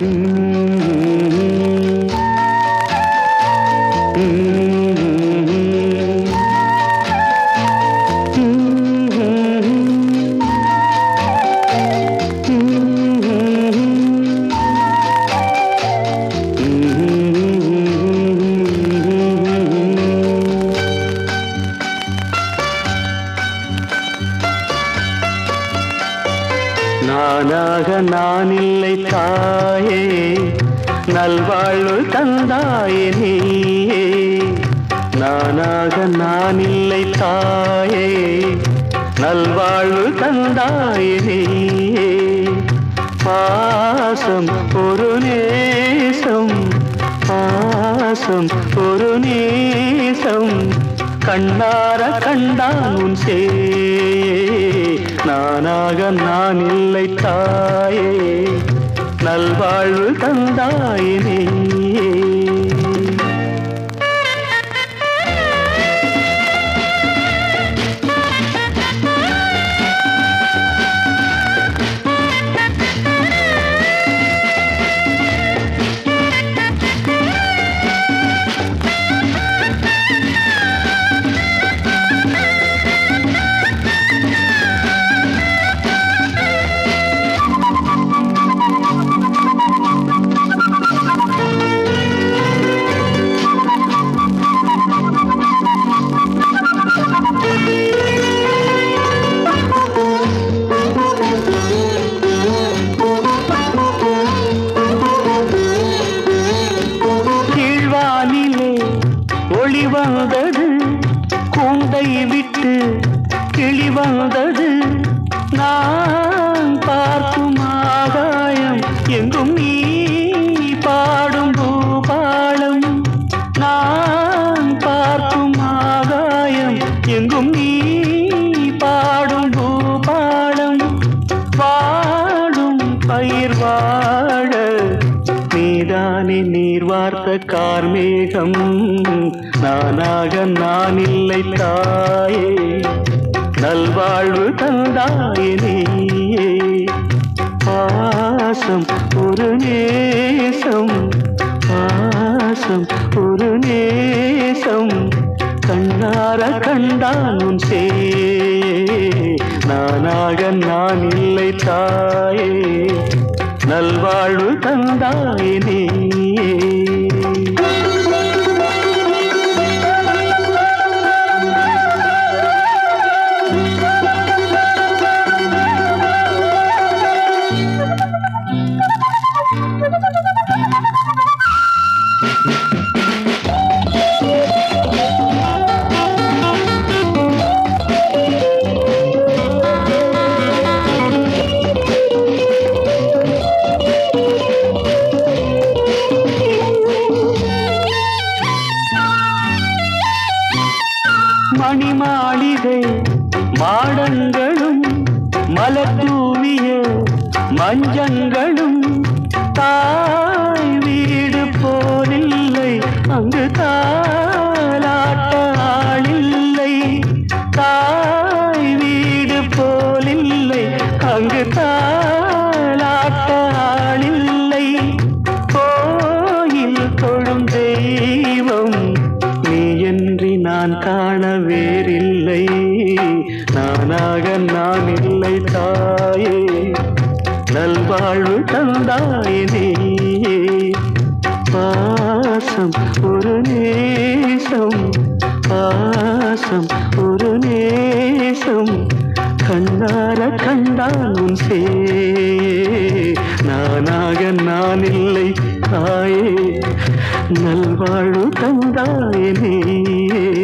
Mm-hmm. நானாக நான் இல்லை தாயே. நல்வாழ்வு தந்தாயே நீயே. நானாக நான் இல்லை தாயே. நல்வாழ்வு தந்தாயே நீயே. பாசம் ஒரு நேசம் பாசம் ஒரு நேசம். கண்ணார கண்டான் உன் சே நானாக நான் இல்லை தாயே. நல்வாழ்வு தந்தாயினே வந்தது. கூண்டை விட்டு கிளி வந்தது. நான் பார்க்கும் ஆகாயம் எங்கும் நீ பாடும் பூபாலம் நான் பார்க்கும் ஆகாயம் எங்கும் நீ பாடும் பூபாலம் வாடும் பயிர் வாழ நீதானே நீர் வார்த்த கார்மேகம். நானாக நான் இல்லை தாயே. நல்வாழ்வு தந்தாயே நீயே. பாசம் ஒரு நேசம் பாசம் ஒரு நேசம். கண்ணார கண்டான் உன் சே நானாக நான் இல்லை தாயே. நல்வாழ்வு தந்தாயே மணி மாளிகை மாடங்களும் மலத்தூவிய மஞ்சங்களும் தாய் வீடு போலில்லை அங்கு தாய் நான் காண வேறில்லை. நானாக நான் இல்லை தாயே. நல்வாழ்வு தந்தாயே நீயே. பாசம் ஒரு நேசம் பாசம் ஒரு நேசம். கண்ணார கண்டான் உன் சே நானாக நான் இல்லை தாயே. நல்வாழ்வு தந்தாயே நீயே.